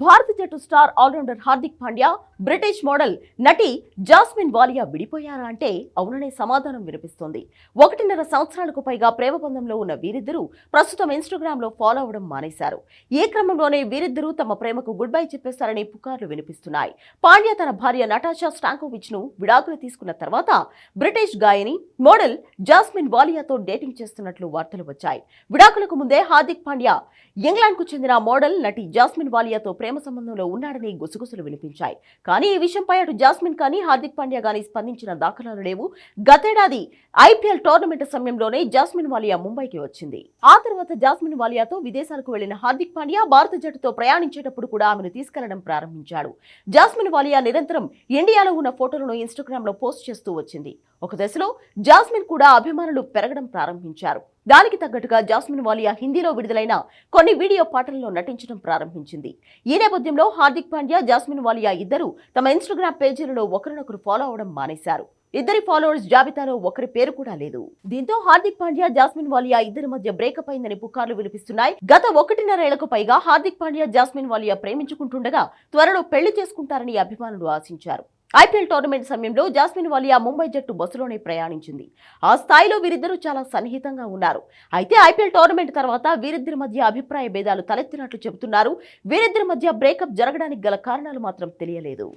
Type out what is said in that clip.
భారత జట్టు star all rounder Hardik Pandya British model నటి జాస్మిన్ వాలియా విడిపోయారా అంటే అవుననే సమాధానం వినిపిస్తోంది. ఒకటిన్నర సంవత్సరాలకు పైగా ప్రేమ బంధంలో ఉన్న వీరిద్దరూ ప్రస్తుతం ఇన్స్టాగ్రామ్లో ఫాలో అవడం మానేశారు. ఈ క్రమంలోనే వీరిద్దరూ తమ ప్రేమకు గుడ్ బై చెప్పేశారని పుకార్లు వినిపిస్తున్నాయి. పాండ్యా తన భార్య నటాషా స్టాంకోవిచ్ను విడాకులు తీసుకున్న తర్వాత బ్రిటిష్ గాయని మోడల్ జాస్మిన్ వాలియాతో డేటింగ్ చేస్తున్నట్లు వార్తలు వచ్చాయి. విడాకులకు ముందే హార్దిక్ పాండ్యా ఇంగ్లాండ్కు చెందిన మోడల్ నటి జాస్మిన్ వాలియాతో ప్రేమ ప్రేమ సంబంధంలో ఉన్నాడని గుసగుసలు వినిపించాయి. కానీ ఈ విషయంపై అటు జాస్మిన్ కానీ హార్దిక్ పాండ్యా కానీ స్పందించిన దాఖలాలు లేవు. గతేడాది ఐపీఎల్ టోర్నమెంట్ సమయంలోనే జాస్మిన్ వాలియా ముంబైకి వచ్చింది. ఆ తర్వాత జాస్మిన్ వాలియాతో విదేశాలకు వెళ్ళిన హార్దిక్ పాండ్యా భారత జట్టుతో ప్రయాణించేటప్పుడు కూడా ఆమెను తీసుకెళ్ళడం ప్రారంభించాడు. జాస్మిన్ వాలియా నిరంతరం ఇండియాలో ఉన్న ఫోటోలను ఇన్స్టాగ్రామ్లో పోస్ట్ చేస్తూ వచ్చింది. ఒక దశలో జాస్మిన్ కూడా అభిమానులు పెరగడం ప్రారంభించారు. దానికి తగ్గట్టుగా జాస్మిన్ వాలియా హిందీలో విడుదలైన కొన్ని వీడియో పాటల్లో నటించడం ప్రారంభించింది. ఈ నేపథ్యంలో హార్దిక్ పాండ్యా జాస్మిన్ వాలియా ఇద్దరు తమ ఇన్స్టాగ్రామ్ పేజీలలో ఒకరినొకరు ఫాలో అవడం మానేశారు. ఇద్దరి ఫాలోవర్స్ జాబితాలో ఒకరి పేరు కూడా లేదు. దీంతో హార్దిక్ పాండ్యా జాస్మిన్ వాలియా ఇద్దరి మధ్య బ్రేకప్ అయిందని పుకార్లు వినిపిస్తున్నాయి. గత ఒకటిన్నరేళ్ళకు పైగా హార్దిక్ పాండ్యా జాస్మిన్ వాలియా ప్రేమించుకుంటుండగా త్వరలో పెళ్ళి చేసుకుంటారని అభిమానులు ఆశించారు. ఐపీఎల్ టోర్నమెంట్ సమయంలో జాస్మిన్ వాలియా ముంబై జట్టు బస్సులోనే ప్రయాణించింది. ఆ స్థాయిలో వీరిద్దరూ చాలా సన్నిహితంగా ఉన్నారు. అయితే ఐపీఎల్ టోర్నమెంట్ తర్వాత వీరిద్దరి మధ్య అభిప్రాయ భేదాలు తలెత్తినట్లు చెబుతున్నారు. వీరిద్దరి మధ్య బ్రేకప్ జరగడానికి గల కారణాలు మాత్రం తెలియలేదు.